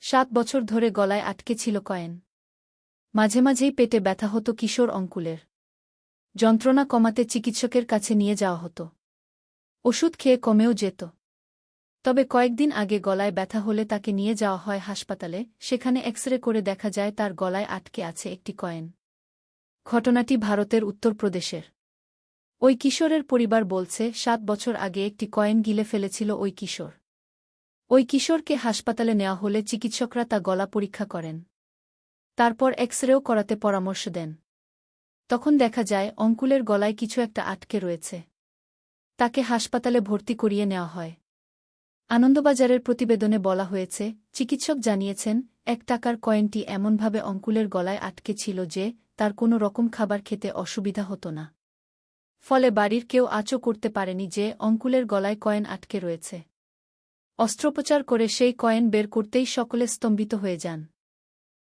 সাত বছর ধরে গলায় আটকে ছিল কয়েন। মাঝে মাঝেই পেটে ব্যথা হতো কিশোর অঙ্কুলের। যন্ত্রণা কমাতে চিকিৎসকের কাছে নিয়ে যাওয়া হতো। ওষুধ খেয়ে কমেও যেত। তবে কয়েকদিন আগে গলায় ব্যথা হলে তাকে নিয়ে যাওয়া হয় হাসপাতালে, সেখানে এক্স করে দেখা যায় তার গলায় আটকে আছে একটি কয়েন। ঘটনাটি ভারতের উত্তরপ্রদেশের। ওই কিশোরের পরিবার বলছে, সাত বছর আগে একটি কয়েন গিলে ফেলেছিল ওই কিশোর। ওই কিশোরকে হাসপাতালে নেওয়া হলে চিকিৎসকরা তা গলা পরীক্ষা করেন। তারপর এক্স রেও করাতে পরামর্শ দেন। তখন দেখা যায়, অঙ্কুলের গলায় কিছু একটা আটকে রয়েছে। তাকে হাসপাতালে ভর্তি করিয়ে নেওয়া হয়। আনন্দবাজারের প্রতিবেদনে বলা হয়েছে, চিকিৎসক জানিয়েছেন, এক টাকার কয়েনটি এমনভাবে অঙ্কুলের গলায় আটকে ছিল যে, তার কোনো রকম খাবার খেতে অসুবিধা হতো না। ফলে বাড়ির কেউ আঁচও করতে পারেনি যে, অঙ্কুলের গলায় কয়েন আটকে রয়েছে। অস্ত্রোপচার করে সেই কয়েন বের করতেই সকলে স্তম্ভিত হয়ে যান।